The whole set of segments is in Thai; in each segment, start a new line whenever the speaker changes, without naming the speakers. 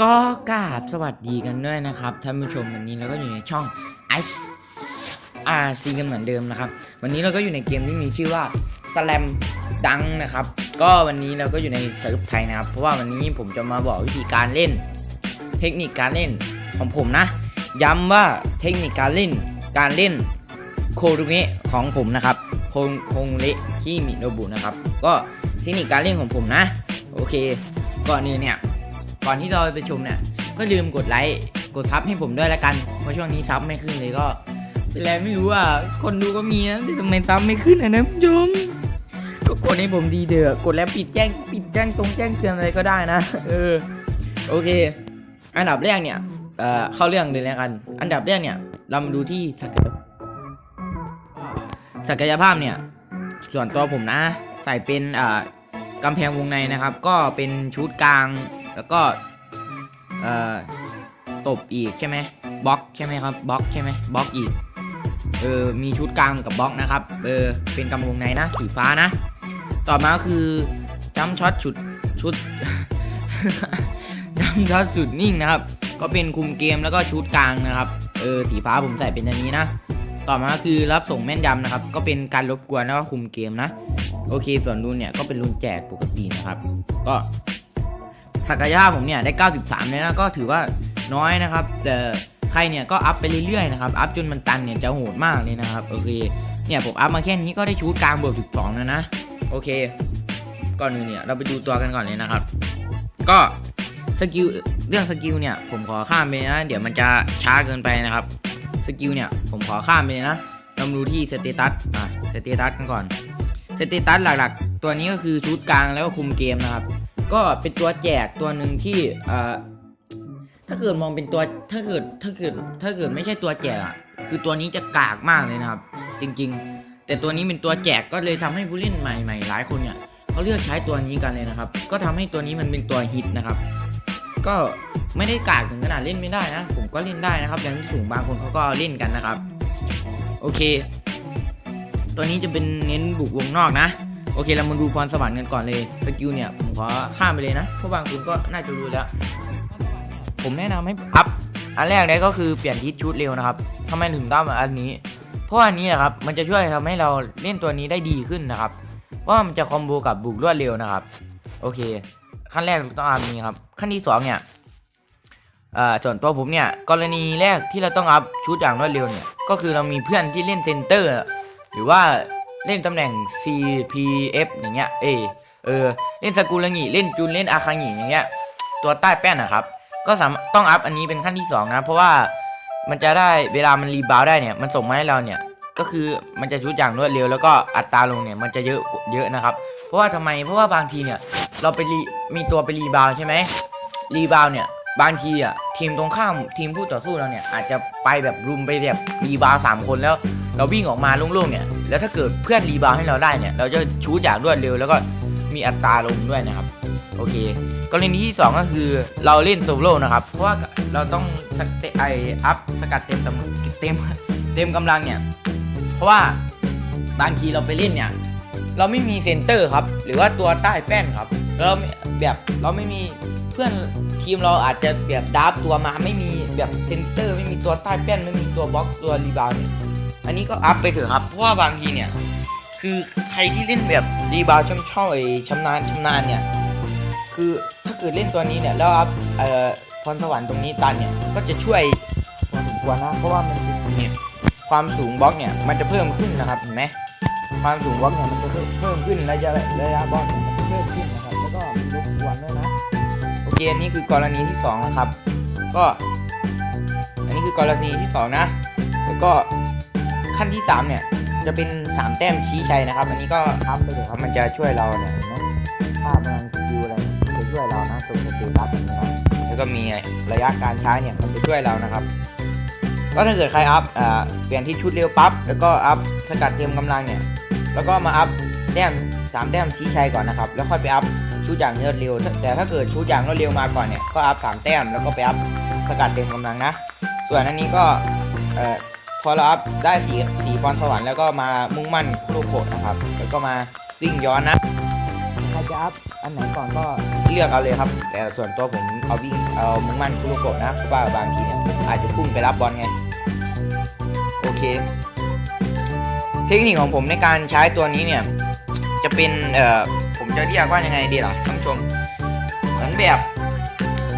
ก็กราบสวัสดีกันด้วยนะครับท่านผู้ชมวันนี้เราก็อยู่ในช่อง i r c กันเหมือนเดิมนะครับ วันนี้เราก็อยู่ในเกมที่มีชื่อว่า Slam ดังนะครับ ก็วันนี้เราก็อยู่ในเซิร์ฟไทยนะครับ เพราะว่าวันนี้ผมจะมาบอกวิธีการเล่น เทคนิคการเล่นของผมนะ ย้ำว่าเทคนิคการเล่นการเล่นโครุเงะของผมนะครับโคงโคงเละที่มิโนบุนะครับ ก็เทคนิคการเล่นของผมนะ โอเค ก่อนอื่นเนี่ย ก่อนที่เราไปชมเนี่ยก็ลืมกดไลค์กดซับให้ผมด้วยละกันเพราะช่วงนี้ซับไม่ขึ้นเลยก็เป็นไรไม่รู้อะคนดูก็มีนะแต่ทำไมซับไม่ขึ้นอะนะผู้ชมก็กดให้ผมดีเด้อกดแล้วปิดแจ้งปิดแจ้งตรงแจ้งเตือนอะไรก็ได้นะ เออโอเค อันดับแรกเนี่ยเอ่อเข้าเรื่องเลยแล้วกัน อันดับแรกเนี่ย เรามาดูที่ศักยศักยภาพเนี่ย ส่วนตัวผมนะ ใส่เป็นเอ่ากำแพงวงในนะครับ ก็เป็นชุดกลาง แล้วก็เอ่อตบอีกใช่ไหมบล็อกใช่ไหมครับบล็อกใช่ไหมบล็อกอีกเออมีชุดกลางกับบล็อกนะครับเออเป็นกำลวงในนะสีฟ้านะ ต่อมาก็คือจัมช็อตชุดชุดจัมช็อตสุดนิ่งนะครับ ก็เป็นคุมเกมแล้วก็ชุดกลางนะครับเออสีฟ้าผมใส่เป็นอันนี้นะ ต่อมาก็คือรับส่งแม่นยำนะครับ ก็เป็นการรบกวนแล้วก็คุมเกมนะ โอเคส่วนรุ่นเนี่ยก็เป็นรุ่นแจกปกตินะครับ ก็ ศักยภาพผมเนี่ยได้ 93เลยนะก็ถือว่าน้อยนะครับ แต่ใครเนี่ยก็อัพไปเรื่อยๆนะครับอัพจนมันตันเนี่ยจะโหดมากเลยนะครับโอเคเนี่ยผมอัพมาแค่นี้ก็ได้ชูดกลางบวก12แล้วนะโอเค ก่อนอื่นเนี่ยเราไปดูตัวกันก่อนเลยนะครับ ก็สกิลเรื่องสกิลเนี่ยผมขอข้ามไปนะ เดี๋ยวมันจะช้าเกินไปนะครับสกิลเนี่ยผมขอข้ามไปเลยนะเรามาดูที่สเตตัสอะสเตตัสกันก่อนสเตตัสหลักๆ ตัวนี้ก็คือชุดกลางแล้วก็คุมเกมนะครับ ก็เป็นตัวแจกตัวหนึ่งที่ถ้าเกิดมองเป็นตัวถ้าเกิดถ้าเกิดถ้าเกิดไม่ใช่ตัวแจกอะคือตัวนี้จะกากมากเลยนะครับ จริงๆ แต่ตัวนี้เป็นตัวแจกก็เลยทำให้ผู้เล่นใหม่ๆหลายคนเนี่ยเขาเลือกใช้ตัวนี้กันเลยนะครับ ก็ทำให้ตัวนี้มันเป็นตัวฮิตนะครับ ก็ไม่ได้กากถึงขนาดเล่นไม่ได้นะ ผมก็เล่นได้นะครับอย่างสูงบางคนเขาก็เล่นกันนะครับ โอเค ตัวนี้จะเป็นเน้นบุกวงนอกนะ โอเคเรามาดูพรสวรรค์กันก่อนเลยสกิลเนี่ยผมขอข้ามไปเลยนะเพราะบางคนก็น่าจะรู้แล้ว ผมแนะนำให้อัพอันแรกเลยก็คือเปลี่ยนทิศชุดเร็วนะครับทำไมถึงต้องอันนี้ เพราะอันนี้นะครับมันจะช่วยทำให้เราเล่นตัวนี้ได้ดีขึ้นนะครับว่ามันจะคอมโบกับบุกรวดเร็วนะครับ โอเค ขั้นแรกต้องอัพนี้ครับขั้นที่สองเนี่ยเอ่อส่วนตัวผมเนี่ยกรณีแรกที่เราต้องอัพชุดอย่างรวดเร็วเนี่ยก็คือเรามีเพื่อนที่เล่นเซนเตอร์ หรือว่า เล่นตำแหน่ง CPF อย่างเงี้ย เอเออ เล่นสกุลงิเล่นจุน เล่นอาคังิอย่างเงี้ย ตัวใต้แป้นนะครับ ก็สามารถต้องอัพอันนี้เป็นขั้นที่2นะเพราะว่ามันจะได้เวลามันรีบาวได้เนี่ย มันส่งมาให้เราเนี่ย ก็คือมันจะชุดอย่างรวดเร็ว แล้วก็อัตราลงเนี่ย มันจะเยอะ เยอะนะครับ เพราะว่าทำไม เพราะว่าบางทีเนี่ย เราไปรีมีตัวไปรีบาวใช่ไหมรีบาวเนี่ย บางทีอะ ทีมตรงข้าม ทีมผู้ต่อสู้เราเนี่ย อาจจะไปแบบรุมไปแบบรีบาวสามคนแล้ว เราวิ่งออกมาโล่งๆเนี่ยแล้วถ้าเกิดเพื่อนรีบาวให้เราได้เนี่ยเราจะชูดอย่างรวดเร็ว แล้วก็มีอัตราลงด้วยนะครับโอเคกรณีที่ 2 ก็คือเราเล่นโซโล่นะครับเพราะว่าเราต้องสกเตไออัพสกัดเต็มเต็มเต็มกำลังเนี่ยเพราะว่าบางทีเราไปเล่นเนี่ยเราไม่มีเซนเตอร์ครับหรือว่าตัวใต้แป้นครับเราแบบเราไม่มีเพื่อนทีมเราอาจจะแบบดับตัวมาไม่มีแบบเซนเตอร์ ไม่มีตัวใต้แป้นไม่มีตัวบล็อกตัวรีบาวเนี่ย นนี้ก็อัพไปเถอะครับเพราะว่าบางทีเนี่ย คือใครที่เล่นแบบรีบาช่ำช่อยชำนาญชำนาญเนี่ย คือถ้าเกิดเล่นตัวนี้เนี่ยแล้วอัพเอ่อพรสวรรค์ตรงนี้ตันเนี่ยก็จะช่วยพอสมควรนะเพราะว่ามันเนี่ยความสูงบล็อกเนี่ยมันจะเพิ่มขึ้นนะครับเห็นไหมความสูงบล็อกเนี่ยมันจะเพิ่มขึ้นระยะระยะบล็อกเนี่ยมันจะเพิ่มขึ้นนะครับแล้วก็มีรบกวนด้วยนะโอเคอันนี้คือกรณีที่สองนะครับก็ อันนี้คือกรณีที่สองนะแล้วก็ ขั้นที่สามเนี่ย จะเป็นสามแต้มชี้ชัยนะครับ อันนี้ก็อัพไปเลยครับมันจะช่วยเราเนี่ยเห็นไหมภาพมันสกิลอะไรเนี่ยมันจะช่วยเรานะตรงสเตตัสอย่างนี้นะแล้วก็มีระยะการใช้เนี่ยมันจะช่วยเรานะครับก็ถ้าเกิดใครอัพอ่าเปลี่ยนที่ชุดเร็วปั๊บแล้วก็อัพสกัดเต็มกำลังเนี่ยแล้วก็มาอัพแต้มสามแต้มชี้ชัยก่อนนะครับแล้วค่อยไปอัพชุดอย่างรวดเร็วถ้าแต่ถ้าเกิดชุดอย่างรวดเร็วมาก่อนเนี่ยก็อัพสามแต้มแล้วก็ไปอัพสกัดเต็มกำลังนะ ส่วนอันนี้ก็เอ่อ พอเราอัพได้สีสีพรสวรรค์แล้วก็มามุ่งมั่นครูโกะนะครับ แล้วก็มาวิ่งย้อนนะใครจะอัพอันไหนก่อนก็เลือกเอาเลยครับ แต่ส่วนตัวผมเอาวิ่งเอามุ่งมั่นคุโรโกะนะเพราะว่าบางทีเนี่ยอาจจะพุ่งไปรับบอลไงโอเค เทคนิคของผมในการใช้ตัวนี้เนี่ยจะเป็นเอ่อผมจะเรียกว่ายังไงดีล่ะท่านผู้ชมเหมือนแบบ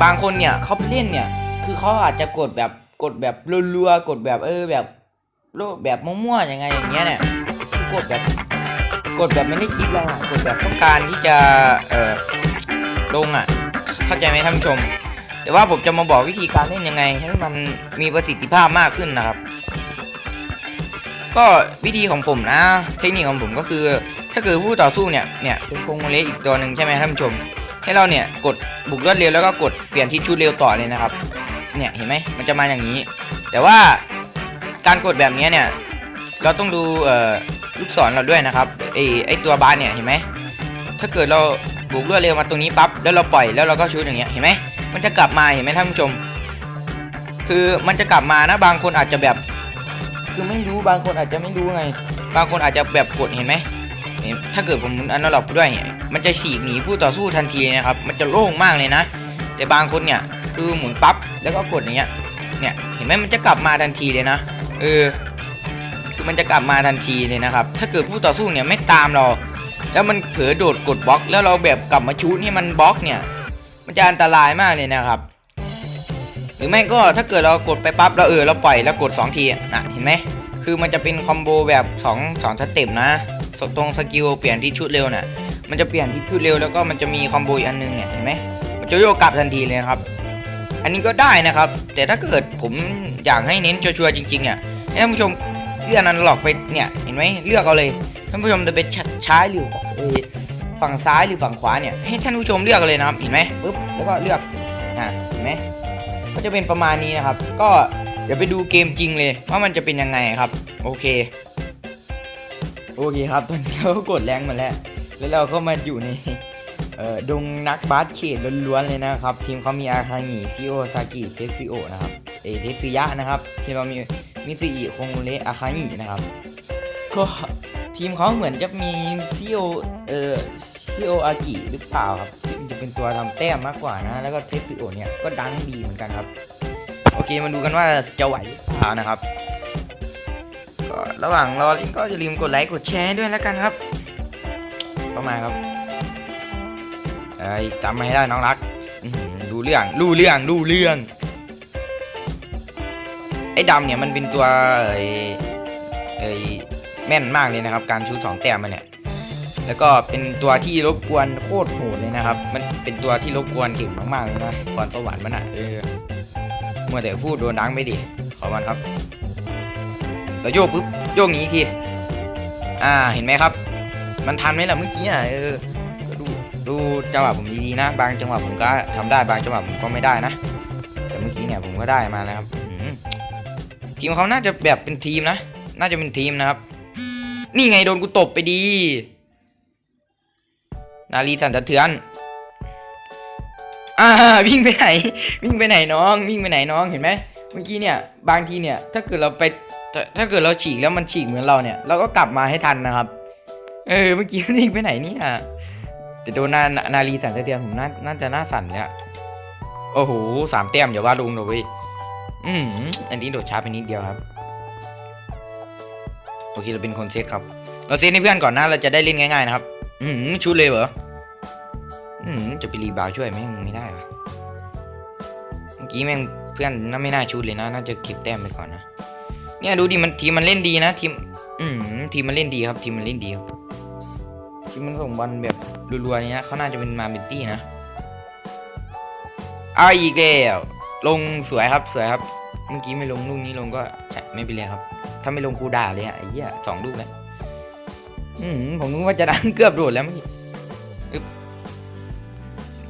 บางคนเนี่ยเขาเล่นเนี่ยคือเขาอาจจะกดแบบกดแบบรัวๆกดแบบเออแบบ โลแบบมั่วๆยังไงอย่างเงี้ยเนี่ยกดแบบกดแบบไม่ได้คิดแล้วอะกดแบบต้องการที่จะเอ่อลงอะ เข้าใจไหมท่านผู้ชม แต่ว่าผมจะมาบอกวิธีการเล่นยังไง ให้มันมีประสิทธิภาพมากขึ้นนะครับ ก็วิธีของผมนะ เทคนิคของผมก็คือ ถ้าเกิดผู้ต่อสู้เนี่ยเนี่ยเป็นโคงเลอีกตัวหนึ่งใช่ไหมท่านผู้ชม ให้เราเนี่ยกดบุกรวดเร็วแล้วก็กดเปลี่ยนที่ชุดเร็วต่อเลยนะครับ เนี่ยเห็นไหมมันจะมาอย่างนี้ แต่ว่า การกดแบบนี้เนี่ย เราต้องดูลูกศรเราด้วยนะครับไอไอตัวบาร์เนี่ยเห็นไหมถ้าเกิดเราบุกรวดเร็วมาตรงนี้ปั๊บแล้วเราปล่อยแล้วเราก็ชุดอย่างเงี้ยเห็นไหมมันจะกลับมาเห็นไหมท่านผู้ชม คือมันจะกลับมานะบางคนอาจจะแบบ คือไม่รู้บางคนอาจจะไม่รู้ไง บางคนอาจจะแบบกดเห็นไหมถ้าเกิดผมหมุนอันนล็อกด้วยเนี่ยมันจะฉีกหนีผู้ต่อสู้ทันทีนะครับ มันจะโล่งมากเลยนะ แต่บางคนเนี่ยคือหมุนปั๊บแล้วก็กดอย่างเงี้ย เนี่ยเห็นไหมมันจะกลับมาทันทีเลยนะเออคือมันจะกลับมาทันทีเลยนะครับ ถ้าเกิดผู้ต่อสู้เนี่ยไม่ตามเรา แล้วมันเผลอโดดกดบล็อก แล้วเราแบบกลับมาชูนี่มันบล็อกเนี่ย มันจะอันตรายมากเลยนะครับ หรือไม่ก็ถ้าเกิดเรากดไปปั๊บแล้วเออเราปล่อยแล้วกด 2 ทีนะเห็นไหมคือมันจะเป็นคอมโบแบบ2 2สเต็ปนะสตรงสกิลเปลี่ยนที่ชุดเร็วน่ะมันจะเปลี่ยนที่ชุดเร็วแล้วก็มันจะมีคอมโบอีกอันนึงเนี่ยเห็นไหมมันจะโยกกลับทันทีเลยครับ อันนี้ก็ได้นะครับ แต่ถ้าเกิดผมอยากให้เน้นชัวร์จริงๆเนี่ยให้ท่านผู้ชมเลื่อนอันหลอกไปเนี่ยเห็นไหมเลือกเอาเลยท่านผู้ชมจะไปช้ายหรือฝั่งซ้ายหรือฝั่งขวาเนี่ยให้ท่านผู้ชมเลือกเอาเลยนะครับเห็นไหมปุ๊บแล้วก็เลือกอะเห็นไหมก็จะเป็นประมาณนี้นะครับ ก็เดี๋ยวไปดูเกมจริงเลยว่ามันจะเป็นยังไงครับ โอเค โอเคครับตอนนี้เราก็กดแรงมาแล้ว แล้วเราก็มาอยู่ใน เอ่อดงนักบาสเขตล้วนๆเลยนะครับ ทีมเขามีอาคางิซิโอซากิเทสซิโอนะครับเอเทสซิยะนะครับ ที่เรามีมิซิอิคงเระอาคางินะครับ ก็ทีมเขาเหมือนจะมีซิโอเอ่อซิโออากิหรือเปล่าครับจะเป็นตัวทำแต้มมากกว่านะ แล้วก็เทสซิโอเนี่ยก็ดังดีเหมือนกันครับ โอเคมาดูกันว่าจะไหวหรือเปล่านะครับก็ระหว่างรอเล่นก็อย่าลืมกดไลค์กดแชร์ด้วยแล้วกันครับ ประมาณครับ เอ้ยจำไมาให้ได้น้องรักรู้เรื่องรู้เรื่องรู้เรื่อง ไอ้ดำเนี่ยมันเป็นตัวเอ้ยเอ้ยแม่นมากเลยนะครับ การชูสองแต้มมันเนี่ยแล้วก็เป็นตัวที่รบกวนโคตรโหดเลยนะครับ มันเป็นตัวที่รบกวนเก่งมากๆเลยนะพรสวรรค์มันอะเออมัวแต่พูดโดนดังไปดิขอมันครับแล้วโยกปุ๊บโยกหนีอีกทีอ่าเห็นไหมครับ มันทันไหมล่ะเมื่อกี้อะเออ ดูจังหวะผมดีๆนะ บางจังหวะผมก็ทำได้บางจังหวะผมก็ไม่ได้นะ แต่เมื่อกี้เนี่ยผมก็ได้มาแล้วครับอื้อหือทีมเขาน่าจะแบบเป็นทีมนะ น่าจะเป็นทีมนะครับ นี่ไงโดนกูตบไปดี นาลีสันสะเทือนอ่าวิ่งไปไหน วิ่งไปไหนน้อง วิ่งไปไหนน้องเห็นไหมเมื่อกี้เนี่ย บางทีเนี่ย ถ้าเกิดเราไปถ้าเกิดเราฉีกแล้วมันฉีกเหมือนเราเนี่ย เราก็กลับมาให้ทันนะครับ เออ เมื่อกี้วิ่งไปไหนเนี่ย แต่โดนนานานาลีสันสเทือนผมน่าน่าจะน่าสั่นเลยอะโอ้โหสามแต้มอย่าว่าลุงเลยเว้ยอืมอันนี้โดดช้าไปนิดเดียวครับโอเคเราเป็นคนเซตครับ เราเซตให้เพื่อนก่อนนะเราจะได้เล่นง่ายๆนะครับ อืมชุดเลยเหรออืมจะไปรีบาวช่วยแม่งไม่ได้วะเมื่อกี้แม่งเพื่อนน่าไม่น่าชุดเลยนะน่าจะเก็บแต้มไปก่อนนะเนี่ยดูดิมันทีมมันเล่นดีนะทีม อืมทีมมันเล่นดีครับ ทีมมันเล่นดีครับทีมมันส่งบอลแบบ รัวๆเนี่ยเขาน่าจะเป็นมาเบนตี้นะเอาอีกแล้วลงสวยครับสวยครับ เมื่อกี้ไม่ลงลูกนี้ลงก็ไม่เป็นไรครับ ถ้าไม่ลงกูด่าเลยอะไอ้เหี้ยสองลูกแล้วอืมผมนึกว่าจะดังเกือบโดดแล้วเมื่อกี้อึบ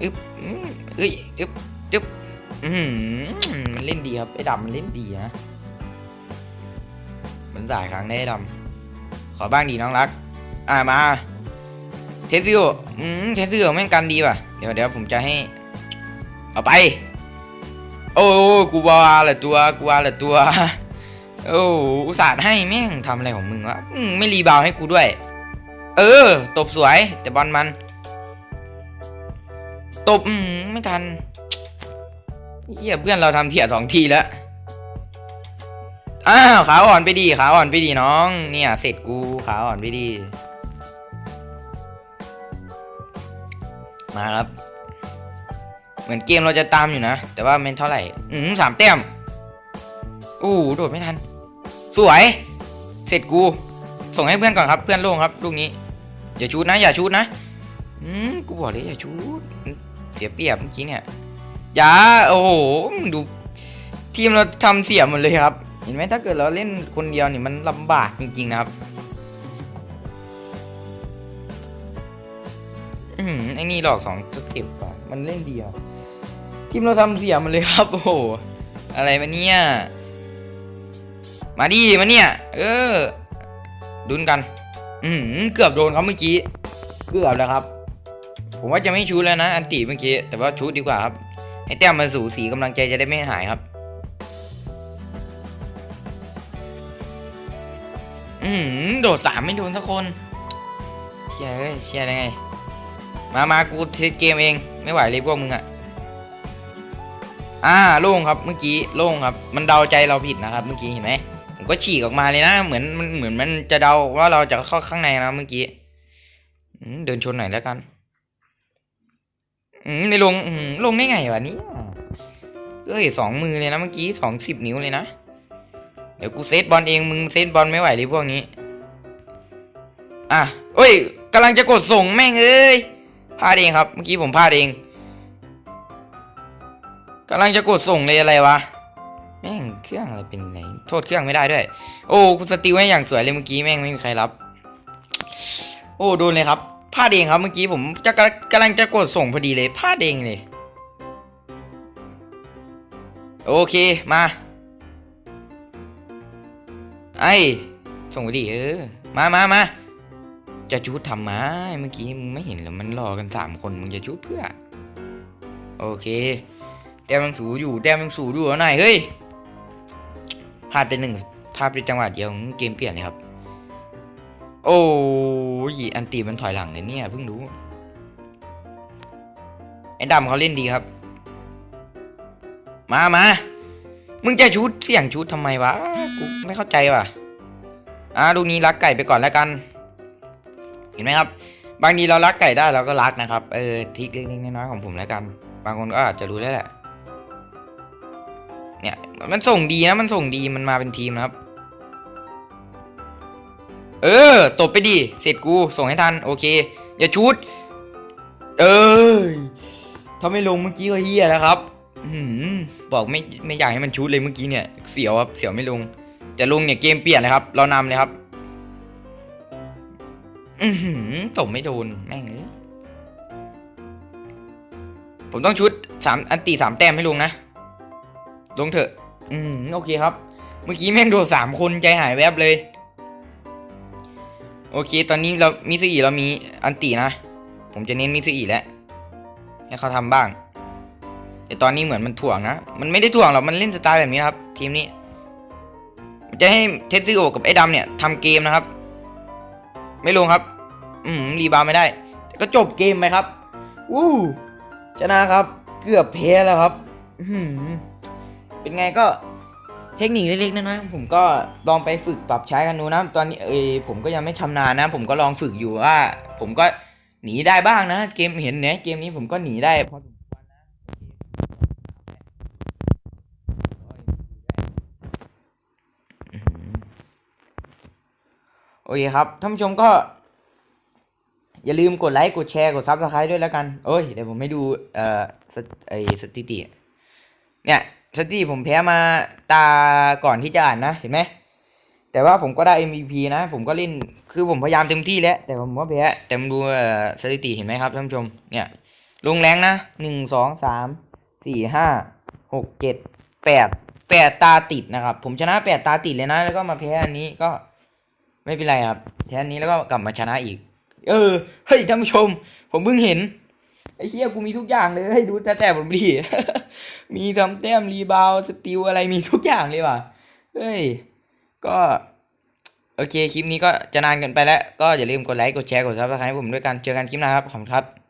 อึบอืมเอ้ยอึ๊บอึบอืมมันเล่นดีครับไอ้ดำมันเล่นดีนะมันสายครั้งได้ดำขอบ้างดีน้องรัก อ่ามา เทสซิโออืมเทสซิโอแม่งกันดีป่ะ เดี๋ยวเดี๋ยวผมจะให้ เอาไป โอ้กูว่าละตัวกูว่าละตัวโอ้อุตส่าห์ให้แม่งทำอะไรของมึงวะมไม่รีบาวให้กูด้วย เออ ตบสวย แต่บอลมัน ตบไม่ทันเฮียเพื่อนเราทำเถี่ยสองทีแล้วอ้าวขาอ่อนไปดีขาอ่อนไปดีน้อง เนี่ยเสร็จกูขาอ่อนไปดี มาครับ เหมือนเกมเราจะตามอยู่นะ แต่ว่าไม่เท่าไหร่ อืมสามแต้มอู้โดดไม่ทัน สวย เสร็จกู ส่งให้เพื่อนก่อนครับ เพื่อนโล่งครับลูกนี้ อย่าชูดนะ อย่าชูดนะ อืมกูบอกเลยอย่าชูดเสียเปรียบเมื่อกี้เนี่ย อย่า โอ้โหดู ทีมเราทำเสียหมดเลยครับ เห็นไหมถ้าเกิดเราเล่นคนเดียวนี่มันลำบากจริงๆนะครับ ไอ้นี่หลอกสองสเต็ปก่อนมันเล่นเดียว ทีมเราทำเสียมันเลยครับ โอ้โห อะไรมาเนี่ย มาดิมาเนี่ย เออ ดุนกัน อืมเกือบโดนเขาเมื่อกี้ เกือบแล้วครับ ผมว่าจะไม่ชูแล้วนะ อันตีเมื่อกี้ แต่ว่าชูดีกว่าครับ ให้แต้มมันสูสีกำลังใจจะได้ไม่หายครับ อืมโดดสามไม่โดนสักคนเชียร์เลยเชียร์ได้ไง มามากูเทสเกมเอง ไม่ไหวเลยพวกมึงอะอ่าโล่งครับเมื่อกี้โล่งครับ มันเดาใจเราผิดนะครับ เมื่อกี้เห็นไหมผมก็ฉีกออกมาเลยนะ เหมือนมันเหมือนมันจะเดาว่าเราจะเข้าข้างในนะเมื่อกี้เดินชนหน่อยแล้วกันอืมไม่ลงลงได้ไงวะนี่เอ้ยสองมือเลยนะเมื่อกี้สองสิบนิ้วเลยนะ เดี๋ยวกูเซตบอลเองมึงเซตบอลไม่ไหวเลยพวกนี้ อะเอ้ยกำลังจะกดส่งแม่งเอ้ย พลาดเองครับ เมื่อกี้ผมพลาดเองกำลังจะกดส่งเลยอะไรวะ แม่งเครื่องอะไรเป็นไหน โทษเครื่องไม่ได้ด้วย โอ้คุณสติลให้อย่างสวยเลยเมื่อกี้แม่งไม่มีใครรับ โอ้โดนเลยครับพลาดเองครับเมื่อกี้ผมจะกำกำลังจะกดส่งพอดีเลยพลาดเองเลย โอเคมา ไอส่งไปดิเออมามามา จะชุดทำไมเมื่อกี้มึงไม่เห็นหรอมันรอกันสามคนมึงจะชุดเพื่อ โอเคแต้มยังสูอยู่แต้มยังสูอยู่เอาหน่อยเฮ้ยพลาดไปหนึ่งพลาดไปจังหวะเดียวเกมเปลี่ยนเลยครับ โอ้ยอันตีมันถอยหลังเลยเนี่ยเพิ่งรู้ไอ้ดำเขาเล่นดีครับ มามามึงจะชุดเสี่ยงชุดทำไมวะกูไม่เข้าใจว่ะอ่าลูกนี้รักไก่ไปก่อนแล้วกัน เห็นไหมครับ บางทีเรารักไก่ได้เราก็รักนะครับ เออทิกเล็กๆน้อยๆของผมแล้วกัน บางคนก็อาจจะรู้แล้วแหละ เนี่ยมันส่งดีนะมันส่งดีมันมาเป็นทีมนะครับ เออตบไปดิเสร็จกูส่งให้ทันโอเค อย่าชุด เออถ้าไม่ลงเมื่อกี้ก็เฮียแล้วครับอบอกไม่ไม่อยากให้มันชุดเลยเมื่อกี้เนี่ย เสียวครับเสียวไม่ลงแต่ลงเนี่ยเกมเปลี่ยนเลยครับ เรานำเลยครับ อือหือตบไม่โดน แม่งเอ้ยผมต้องชุดสามอันตีสามแต้มให้ลุงนะ ลงเถอะ อืมโอเคครับ เมื่อกี้แม่งโดนสามคนใจหายแวบเลย โอเค ตอนนี้เรามิสอีเรามีอันตีนะ ผมจะเน้นมิสอีแล้วให้เขาทำบ้าง แต่ตอนนี้เหมือนมันถ่วงนะ มันไม่ได้ถ่วงหรอก มันเล่นสไตล์แบบนี้นะครับ ทีมนี้ จะให้เทสซิโอกับไอ้ดำเนี่ยทำเกมนะครับ ไม่ลงครับ อืมรีบาวด์ไม่ได้ แต่ก็จบเกมไปครับวู้ชนะครับ เกือบแพ้แล้วครับ อื้อหือเป็นไงก็เทคนิคเล็กๆนะนะผมก็ลองไปฝึกปรับใช้กันดูนะ ตอนนี้เอยผมก็ยังไม่ชำนาญนะ ผมก็ลองฝึกอยู่ว่า ผมก็หนีได้บ้างนะ เกมเห็นเนี่ยเกมนี้ผมก็หนีได้พอสมควรนะอื้อหือ โอเคครับท่านผู้ชมก็ อย่าลืมกดไลค์กดแชร์กดซับสไครต์ด้วยแล้วกันเอ้ยเดี๋ยวผมให้ดูเอ่อสถไอสถิติ เนี่ยสถิติผมแพ้มาตาก่อนที่จะอ่านนะเห็นไหมแต่ว่าผมก็ได้ MVP นะ ผมก็เล่นคือผมพยายามเต็มที่แล้วแต่ผมก็แพ้แต่มาดูเอ่อสถิติเห็นไหมครับท่านผู้ชมเนี่ยลงแรงนะหนึ่งสองสามสี่ห้าหกเจ็ดแปดแปดตาติดนะครับ ผมชนะแปดตาติดเลยนะ แล้วก็มาแพ้อันนี้ก็ ไม่เป็นไรครับแค่นนี้แล้วก็กลับมาชนะอีก เออ เฮ้ยท่านผู้ชม ผมเพิ่งเห็น ไอ้เฮียกูมีทุกอย่างเลยให้ดูแต่แต่ผมดีมีทำแต้มรีบาวสติลอะไรมีทุกอย่างเลยว่ะ เฮ้ย ก็โอเค คลิปนี้ก็จะนานเกินไปแล้ว ก็อย่าลืมกดไลค์ กดแชร์ กดซับสไครต์ผมด้วยกัน เจอกันคลิปหน้าครับ ขอบคุณครับ